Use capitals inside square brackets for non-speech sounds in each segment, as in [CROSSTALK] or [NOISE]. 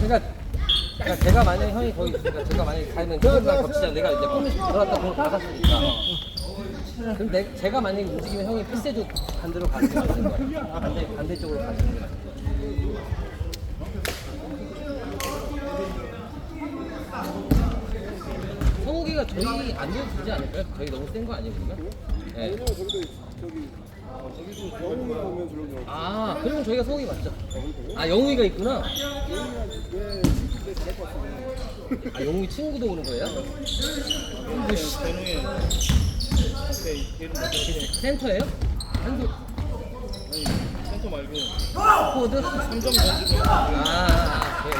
그러니까, 그러니까 제가 만약에 형이 거기 있으니까 제가 만약에 가면 형이랑 겹치자 내가 이제 폼이 들어갔다 공을 받았으니까 그럼 내, 제가 만약에 움직이면 형이 필세조 반대로 가는 거야 반대, 반대쪽으로 가시는 게 맞는 거야 성욱이가 저희 안 줘도 되지 않을까요? 저희 너무 센 거 아니에요 그러면? 네. 아 그러면 저희가 성욱이 맞죠? 아 영웅이가 있구나 왜 친구들 잘할 것 같은데. 아 영웅이 친구도 오는 거예요? 대농에 앞에 못 잡게. 센터예요? 한두 아니 센터 말고 포드? 3점 던지고 아, 오케이.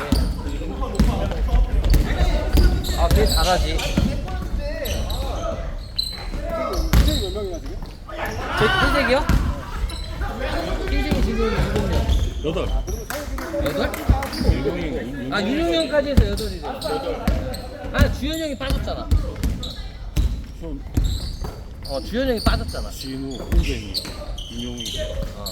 아, 걔 잘하지. 이제 몇 명이나 지금? 제 흰색이요? 흰색이 지금 일곱 명. 여덟. 여덟? 아, 윤용 형까지 해서 여덟이죠. 아, 주현 형이 빠졌잖아. 어, 주현 형이 빠졌잖아. 진우, 홍재미, 윤용이, 어.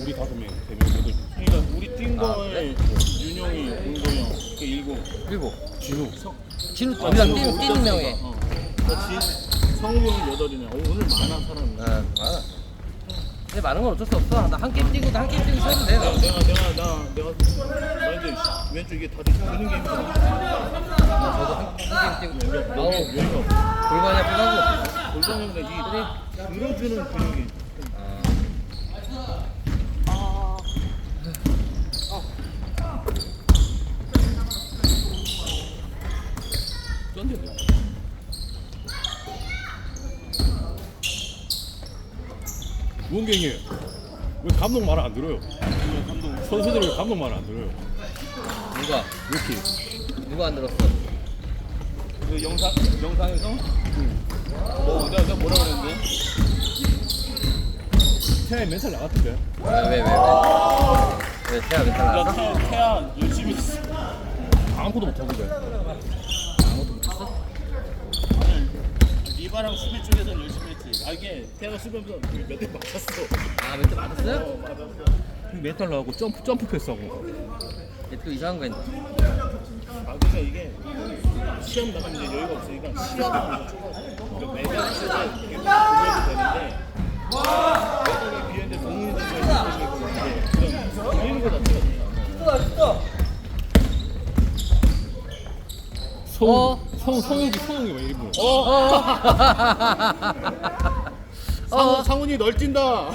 우리 다섯 명, 대명 여덟. 그러니까 우리 뛴 아, 거에 윤용이, 공도영, 그 일곱, 그리고 진우. 진우 우리랑 뛰는, 뛰는 명에. 어. 진, 성우 형이 여덟이네. 어, 오늘 많아 사람이. 아, 많아. 근데 많은 건 어쩔 수 없어. 나 한 게임 뛰고 한 게임 뛰고 쉬면 돼. 내가 내가 내가 나 내가 나 이제 왼쪽 이게 다들 드는 게임이잖아. 저도 한, 한 게임 뛰고. 아우, 여기가 골반이 아프다고. 골반인데 이 들어주는 근육이 아. 쩐데. 무언갱이에요. 왜 감독 말을 안 들어요? 감독 선수들이 왜 감독 말을 안 들어요? 누가? 이렇게 누가 안 들었어? 그 영상 영상에서 뭐 내가, 내가 뭐라 그랬는데 태양이 멘탈 나갔던데. 왜, 왜, 왜, 왜? 왜, 태아 멘탈 야 나왔어? 태양 태양 열심히 했어. 아무것도 못하던데. 아무것도 못했어? 리바랑 수비 쪽에서는 열심히 했지. 아 이게 태양 수비하면서 몇대 맞췄어. 아, 멘탈 맞았어요? 어 맞았어. 멘탈 나가고 점프 점프 패스하고. 얘또 이상한 거 했나? 아 그러니까 이게 시험 나가면 이제 여유가 없으니까 좀 매달 이게 공연이 되는데 매달에 비했는데 동물이 되는 거 자체가 좋다. 어? 성, 성욱이 성욱이 왜 일부러? 어? 상훈, 상훈이 널뛴다.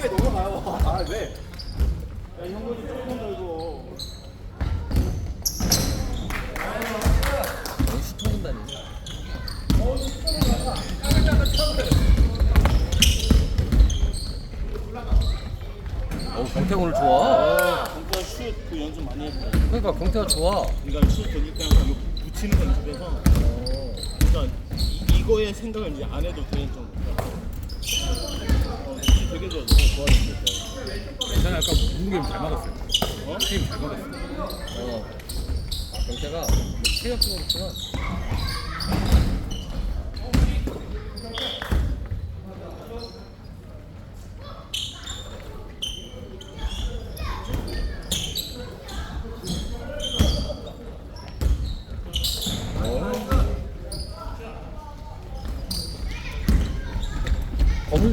왜 넘어가요? 아 왜? 야 이거. 역시 통분다니. 어우, 경태 오늘 좋아. 진짜 슛그 연습 많이 했어. 그러니까 경태가 좋아. 그러니까 슛 그러니까 이거 붙이는 거 연습해서 그러니까 이, 이거에 생각을 이제 안 해도 되는 정도. 어, 슛 되게 좋아. 너무 좋아졌어. 저는 아까 무언갱이 잘 막았어요. 어? 게임 잘 막았어요. 어. 경태가 체력적으로 그렇구나.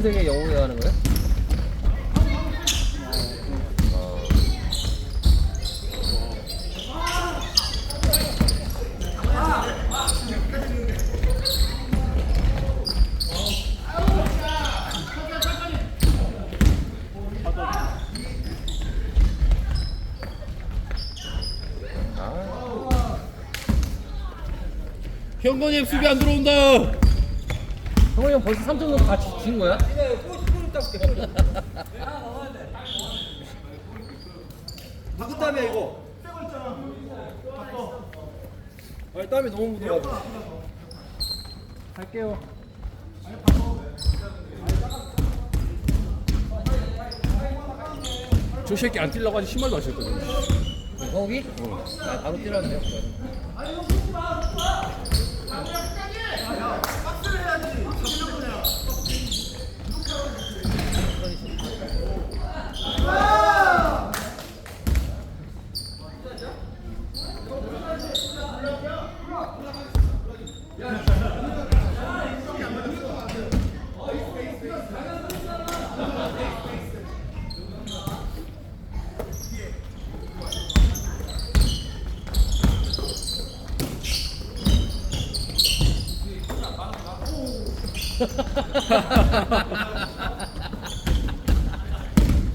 검은색의 영웅이 하는 거야? 현건이 수비 안 들어온다. 형이 형 벌써 3점 넣고 같이 진 거야? 바꾸 땀이야 이거. 아니 땀이 너무 묻어가지고. 갈게요. 저 새끼 안 뛰려고 하지 신발도 안 신었거든. 거기? 아, 바로 뛰라는데요?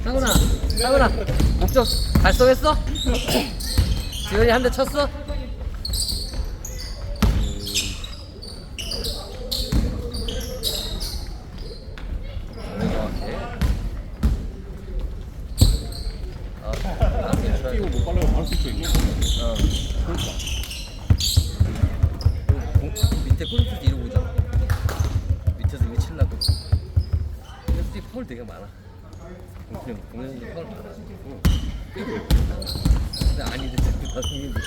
상훈아, 상훈아, 목적 달성했어? 지현이 한 대 쳤어? 정확해. 아, 아, 괜찮아. 뛰고 못 빨라고 바로 쓸수 있는 어. 공- 밑에 골프 뒤로 오잖아. 밑에서 이거 칠라고. 솔직히 폴 되게 많아. 공연 공연이 폴 많아. 근데 아니 근데 자꾸 다 생긴데.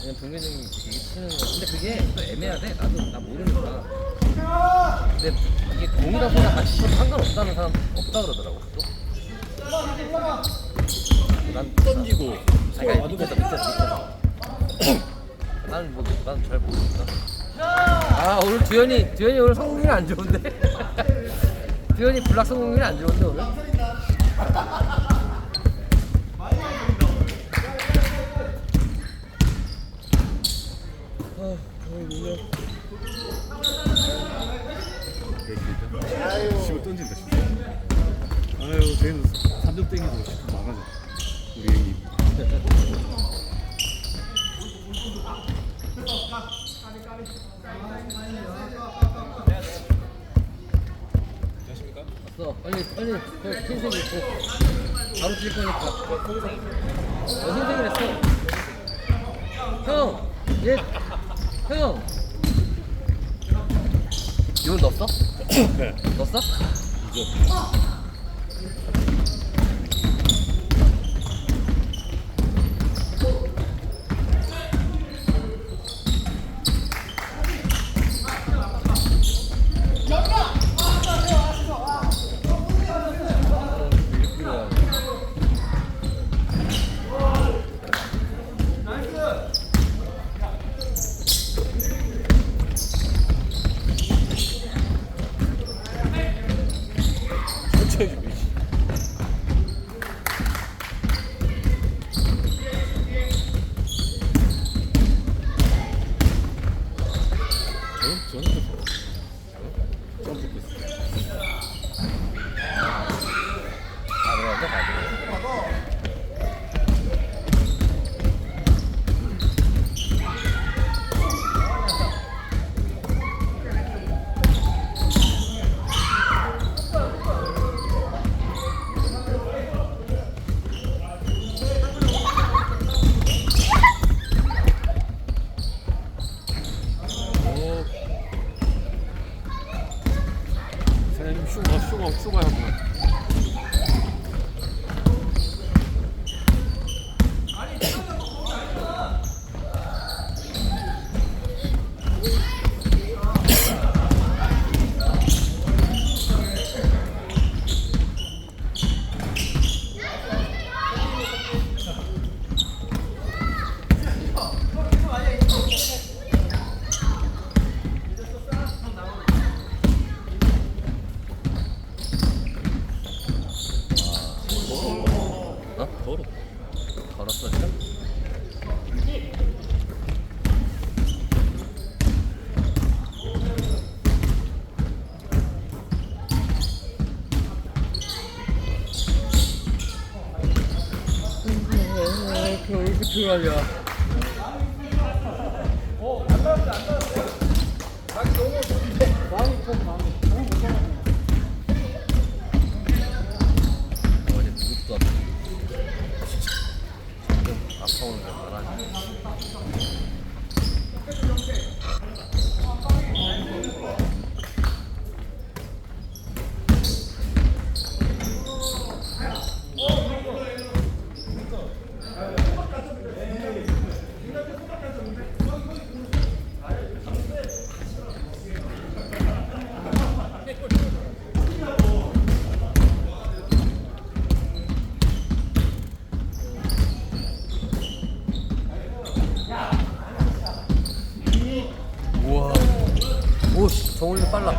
그냥 동현 형이 되게 치는 거. 근데 그게 또 애매하대. 나도 나 모르니까. 근데 이게 공이랑 보다 같이 쳐도 상관없다는 사람 없다 그러더라고. 또. 난 던지고 아니, 밑에서 밑에서 밑에서. 나는 뭐 나는 잘 모르니까. 아 오늘 두현이 두현이 오늘 성공률 안 좋은데. [LAUGHS] 두현이 블락 성공률 안 좋은데 오늘. 치고 던진다 진짜 아유 쟤는 3점 땡기고 싶어 망하자 우리 형님 왔어. 빨리 빨리 그 흰색 입고 바로 뛸 거니까. 어, 흰색이랬어. 형, 얘, 형. 이건 넣었어? 네 넣었어? 천천 겨울 피곤하냐? 어제 무릎도 아프고 좀 아파오는 거 말하지. 우와. 오, 정훈이 빨라.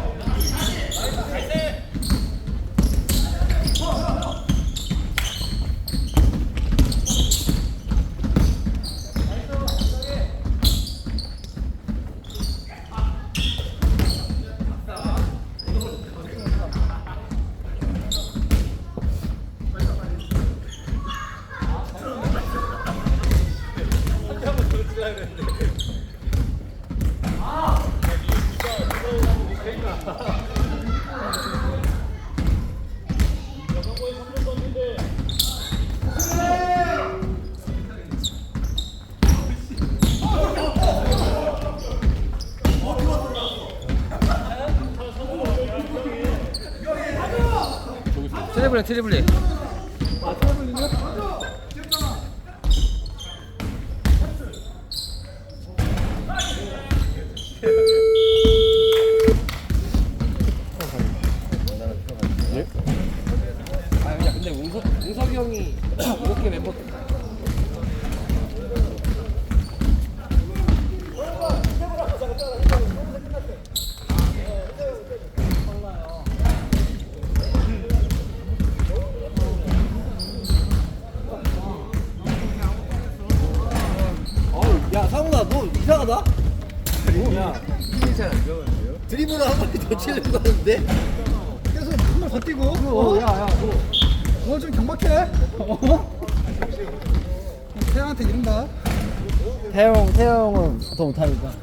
트래블링 트래블링 아 야, 근데 웅석, 웅석이 형이 이렇게 멤버 어우, 야, 상훈아, 너 이상하다? 야, 드리블을 한 마리 더 치려고 하는데? 계속 한번더 뛰고. 어, 야, 야, 너. 너좀 경박해. 어? 태양한테 이른다. 태영, 태영은 더 못하니까.